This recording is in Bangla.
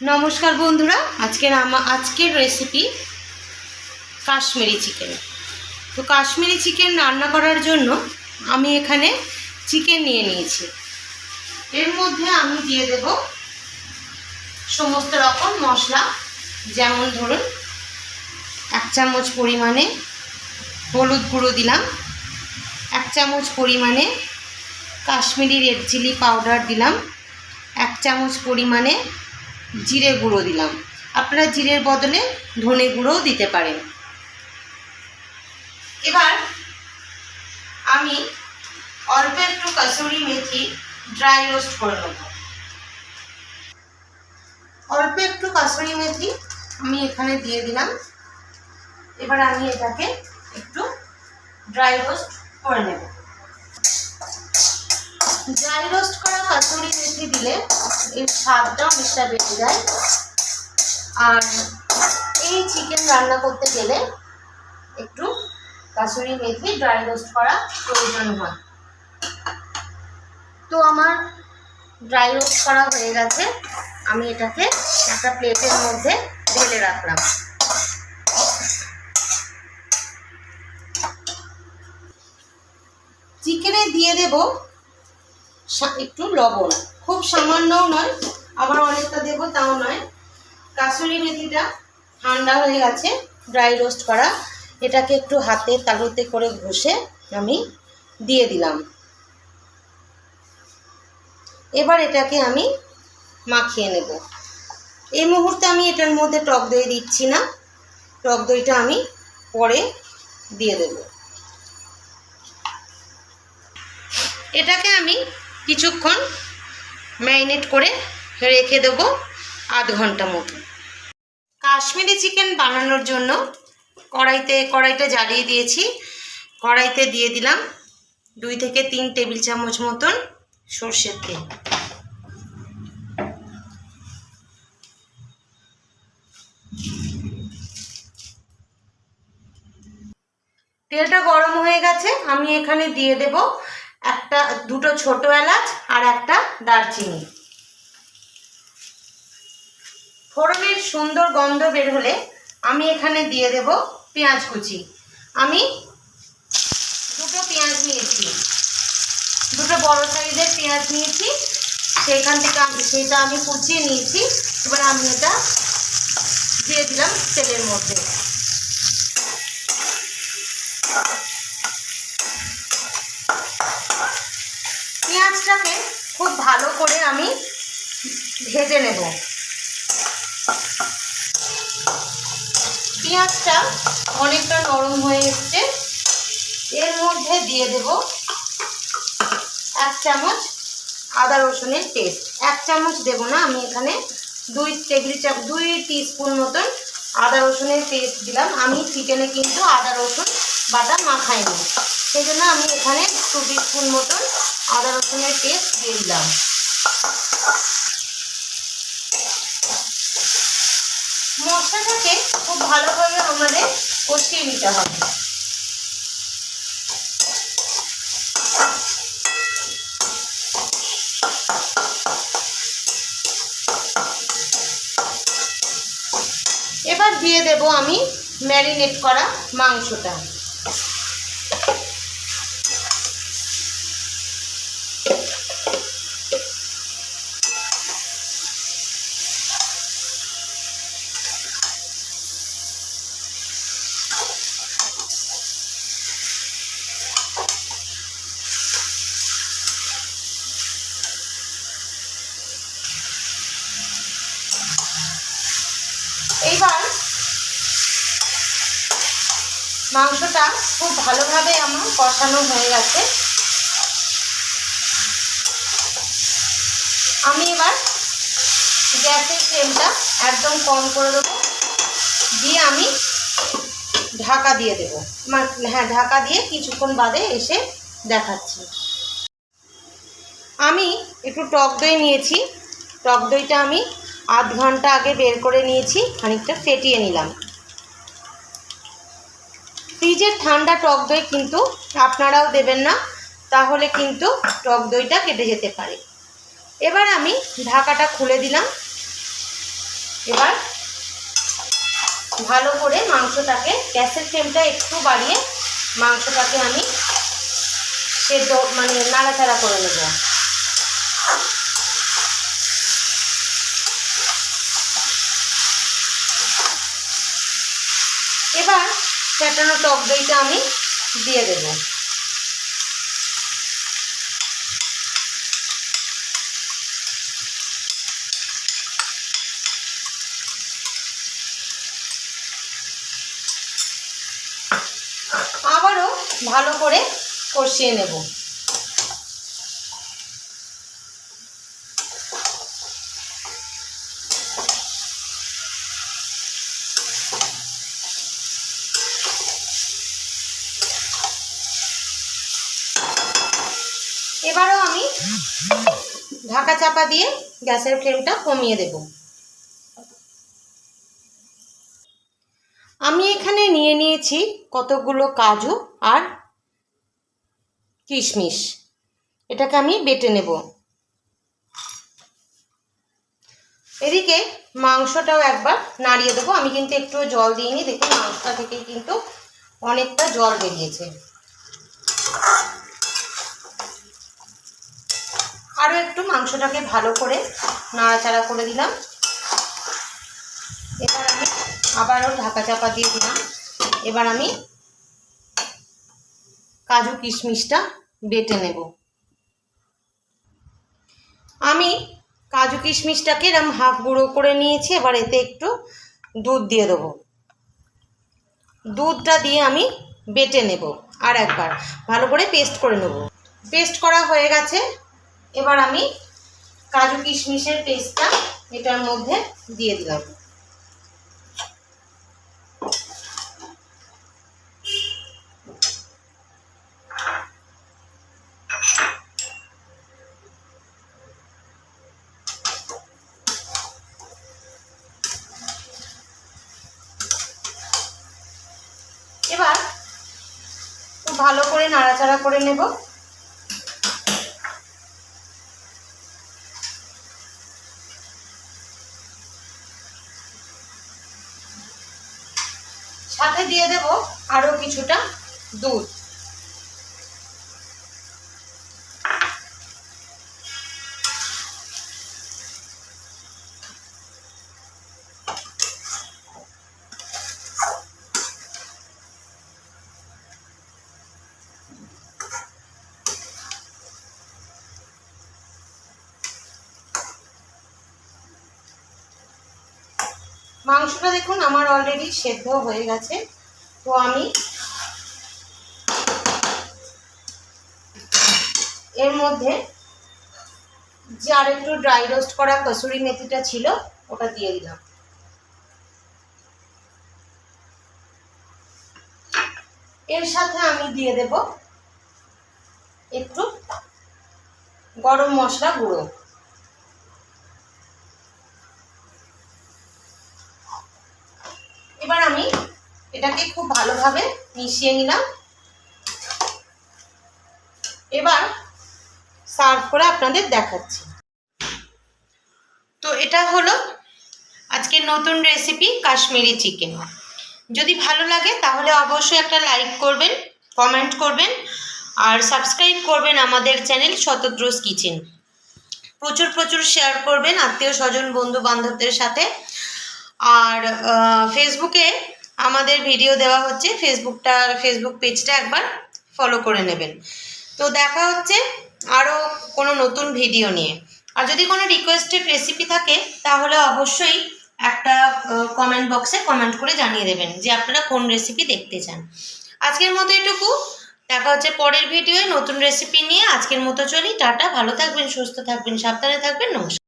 নমস্কার বন্ধুরা, আজকের আমা আজকের রেসিপি কাশ্মীরি চিকেন তো কাশ্মীরি চিকেন রান্না করার জন্য আমি এখানে চিকেন নিয়ে নিয়েছি। এর মধ্যে আমি দিয়ে দেব সমস্ত রকম মশলা, যেমন ধরুন এক চামচ পরিমাণে হলুদ গুঁড়ো দিলাম, এক চামচ পরিমাণে কাশ্মীরি রেড চিলি পাউডার দিলাম, এক চামচ পরিমাণে জিরে গুঁড়ো দিলাম। আপনারা জিরের বদলে ধনে গুঁড়োও দিতে পারেন। এবার আমি অল্প একটু কাসুরি মেথি ড্রাই রোস্ট করে নেব। অল্প একটু কাসুরি মেথি আমি এখানে দিয়ে দিলাম। এবার আমি এটাকে একটু ড্রাই রোস্ট করে নেব। ড্রাই রোস্ট করা কাসুরি মেথি দিলে এর স্বাদটা অনেকটা বেড়ে যায়। আর এই চিকেন রান্না করতে গেলে একটু কাসুরি মেথি ড্রাই রোস্ট করা প্রয়োজন হয়। তো আমার ড্রাই রোস্ট করা হয়ে গেছে। আমি এটাকে একটা প্লেটের মধ্যে ঢেলে রাখলাম। চিকেনে দিয়ে দেব একটু লবণ। খুব সামান্যও নয়, আবার অনেকটা দেবো তাও নয়। কাসুরি মেথিটা ঠান্ডা হয়ে গেছে ড্রাই রোস্ট করা। এটাকে একটু হাতে তালুতে করে ঘষে আমি দিয়ে দিলাম। এবার এটাকে আমি মাখিয়ে নেব। এই মুহূর্তে আমি এটার মধ্যে টক দই দিচ্ছি না। টক দইটা আমি পরে দিয়ে দেবো। এটাকে আমি কিছুক্ষণ ম্যারিনেট করে রেখে দেবো আধ ঘণ্টা মতো। কাশ্মীরি চিকেন বানানোর জন্য কড়াইতে, কড়াইটা জ্বালিয়ে দিয়েছি। কড়াইতে দিয়ে দিলাম দুই থেকে তিন টেবিল চামচ মতন সর্ষের তেল। তেলটা গরম হয়ে গেছে, আমি এখানে দিয়ে দেব একটা দুটো ছোট এলাচ আর একটা দারচিনি। ফোড়নের সুন্দর গন্ধ বের হলে আমি এখানে দিয়ে দেব পেঁয়াজ কুচি। আমি দুটো পেঁয়াজ নিয়েছি। দুটো বড় সাইজের পেঁয়াজ নিয়েছি। সেখান থেকে আমি সেটা আমি কুচিয়ে নিয়েছি। এবার আমি এটা দিয়ে দিলাম তেলের মধ্যে পেঁয়াজটাকে খুব ভালো করে আমি ভেজে নেব। পেঁয়াজটা অনেকটা নরম হয়ে এসছে। এর মধ্যে দিয়ে দেব এক চামচ আদা রসুনের পেস্ট। এক চামচ দেব না, আমি এখানে দুই টেবিল চাপ দুই টিস্পুন মতন আদা রসুনের পেস্ট দিলাম। আমি চিকেনে কিন্তু আদা রসুন বাটা মাখাইনি। সেই জন্য আমি এখানে টু টিস্পুন মতন আদা রসুনের পেস্ট দিয়ে দিলাম। মশলাটাকে খুব ভালোভাবে আমাদের কষিয়ে নিতে হবে। এবার দিয়ে দেব আমি ম্যারিনেট করা মাংসটা। মাংসটা খুব ভালোভাবে আমার কষানো হয়ে গেছে। আমি এবার গ্যাসের ফ্লেমটা একদম কম করে দেবো। দিয়ে আমি ঢাকা দিয়ে দেবো। হ্যাঁ ঢাকা দিয়ে কিছুক্ষণ বাদে এসে দেখাচ্ছি। আমি একটু টক দই নিয়েছি। টক দইটা আমি আধ ঘণ্টা আগে বের করে নিয়েছি, খানিকটা ফেটিয়ে নিলাম। ফ্রিজের ঠান্ডা টক দই কিন্তু আপনারাও দেবেন না, তাহলে কিন্তু টক দইটা কেটে যেতে পারে। এবার আমি ঢাকাটা খুলে দিলাম। এবার ভালো করে মাংসটাকে, গ্যাসের ফ্লেমটা একটু বাড়িয়ে মাংসটাকে আমি সেদ্ধ মানে নাড়াচাড়া করে নেব এবার ফ্যাটানো টক দইটা আমি দিয়ে দেব। আবারও ভালো করে কষিয়ে নেব। আমি ঢাকা চাপা দিয়ে গ্যাসের ফ্লেমটা কমিয়ে দেব। আমি এখানে নিয়ে নিয়েছি কতগুলো কাজু আর কিশমিশ। এটাকে আমি বেটে নেব। এদিকে মাংসটাও একবার নাড়িয়ে দেবো। আমি কিন্তু একটু জল দিইনি। দেখুন মাংসটা থেকে কিন্তু অনেকটা জল বেরিয়েছে। আরও একটু মাংসটাকে ভালো করে নাড়াচাড়া করে দিলাম। এবার আমি আবারও ঢাকা চাপা দিয়ে দিলাম। এবার আমি কাজু কিশমিশটা বেটে নেব। আমি কাজু কিশমিশটাকে এরম হাফ গুঁড়ো করে নিয়েছি, এবার এতে একটু দুধ দিয়ে দেবো। দুধটা দিয়ে আমি বেটে নেব। আর একবার ভালো করে পেস্ট করে নেব। পেস্ট করা হয়ে গেছে। এবার আমি কাজু কিশমিশের পেস্টটা এটার মধ্যে দিয়ে দিলাম। এবার ভালো করে নাড়াচাড়া করে নেব। সাথে দিয়ে দেব আরও কিছুটা দুধ। মাংসটা দেখুন আমার অলরেডি সেদ্ধ হয়ে গেছে। তো আমি এর মধ্যে যে আর একটু ড্রাই রোস্ট করা কসুরি মেথিটা ছিল, ওটা দিয়ে দিলাম। এর সাথে আমি দিয়ে দেব একটু গরম মশলা গুঁড়ো এবার আমি এটাকে খুব ভালোভাবে মিশিয়ে নিলাম। এবার সার্ভ করে আপনাদের দেখাচ্ছি। তো এটা হলো আজকে নতুন রেসিপি কাশ্মীরি চিকেন। যদি ভালো লাগে তাহলে অবশ্যই একটা লাইক করবেন, কমেন্ট করবেন, আর সাবস্ক্রাইব করবেন আমাদের চ্যানেল শতদ্রোস কিচেন। প্রচুর প্রচুর শেয়ার করবেন আত্মীয় স্বজন বন্ধু বান্ধবদের সাথে। আর ফেসবুকে আমাদের ভিডিও দেওয়া হচ্ছে ফেসবুকটা ফেসবুক পেজটা একবার ফলো করে নেবেন। তো দেখা হচ্ছে আরও কোনো নতুন ভিডিও নিয়ে। আর যদি কোনো রিকোয়েস্টেড রেসিপি থাকে, তাহলে অবশ্যই একটা কমেন্ট বক্সে কমেন্ট করে জানিয়ে দেবেন যে আপনারা কোন রেসিপি দেখতে চান। আজকের মতো এটুকু। দেখা হচ্ছে পরের ভিডিওয়ে নতুন রেসিপি নিয়ে। আজকের মতো চলি। টাটা। ভালো থাকবেন, সুস্থ থাকবেন, সাবধানে থাকবেন। নমস্কার।